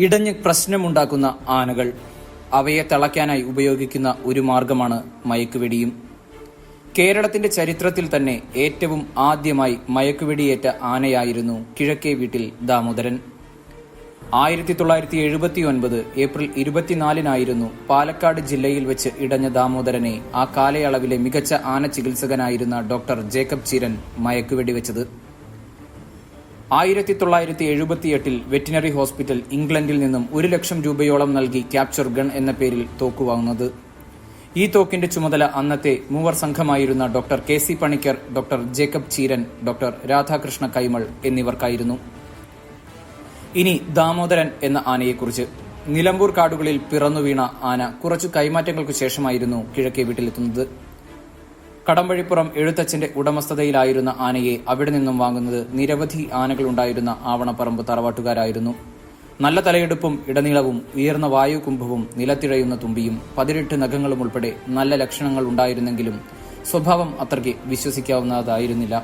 ഇടഞ്ഞ് പ്രശ്നമുണ്ടാക്കുന്ന ആനകൾ അവയെ തളയ്ക്കാനായി ഉപയോഗിക്കുന്ന ഒരു മാർഗമാണ് മയക്കുവെടിയും. കേരളത്തിന്റെ ചരിത്രത്തിൽ തന്നെ ഏറ്റവും ആദ്യമായി മയക്കുവെടിയേറ്റ ആനയായിരുന്നു കിഴക്കേ വീട്ടിൽ ദാമോദരൻ. ആയിരത്തി തൊള്ളായിരത്തി എഴുപത്തി ഒൻപത് ഏപ്രിൽ ഇരുപത്തിനാലിനായിരുന്നു പാലക്കാട് ജില്ലയിൽ വെച്ച് ഇടഞ്ഞ ദാമോദരനെ ആ കാലയളവിലെ മികച്ച ആന ചികിത്സകനായിരുന്ന ഡോക്ടർ ജേക്കബ് ചിരൻ മയക്കുവെടി വെച്ചത്. ആയിരത്തി തൊള്ളായിരത്തി എഴുപത്തിയെട്ടിൽ വെറ്റിനറി ഹോസ്പിറ്റൽ ഇംഗ്ലണ്ടിൽ നിന്നും ഒരു ലക്ഷം രൂപയോളം നൽകി ക്യാപ്ചർ ഗൺ എന്ന പേരിൽ തോക്കുവാങ്ങുന്നത് ഈ തോക്കിന്റെ ചുമതല അന്നത്തെ മൂവർ സംഘമായിരുന്ന doctor K C Panicker doctor Jacob Cheeran doctor Radhakrishna Kaimal എന്നിവർക്കായിരുന്നു. ഇനി ദാമോദരൻ എന്ന ആനയെക്കുറിച്ച്. നിലമ്പൂർ കാടുകളിൽ പിറന്നു വീണ ആന കുറച്ചു കൈമാറ്റങ്ങൾക്കു ശേഷമായിരുന്നു കിഴക്കേ വീട്ടിലെത്തുന്നത്. കടമ്പഴിപ്പുറം എഴുത്തച്ഛന്റെ ഉടമസ്ഥതയിലായിരുന്ന ആനയെ അവിടെ നിന്നും വാങ്ങുന്നത് നിരവധി ആനകളുണ്ടായിരുന്ന ആവണപ്പറമ്പ് തറവാട്ടുകാരായിരുന്നു. നല്ല തലയെടുപ്പും ഇടനീളവും ഉയർന്ന വായുകുംഭവും നിലത്തിഴയുന്ന തുമ്പിയും പതിനെട്ട് നഖങ്ങളും ഉൾപ്പെടെ നല്ല ലക്ഷണങ്ങൾ ഉണ്ടായിരുന്നെങ്കിലും സ്വഭാവം അത്രയ്ക്ക് വിശ്വസിക്കാവുന്നതായിരുന്നില്ല.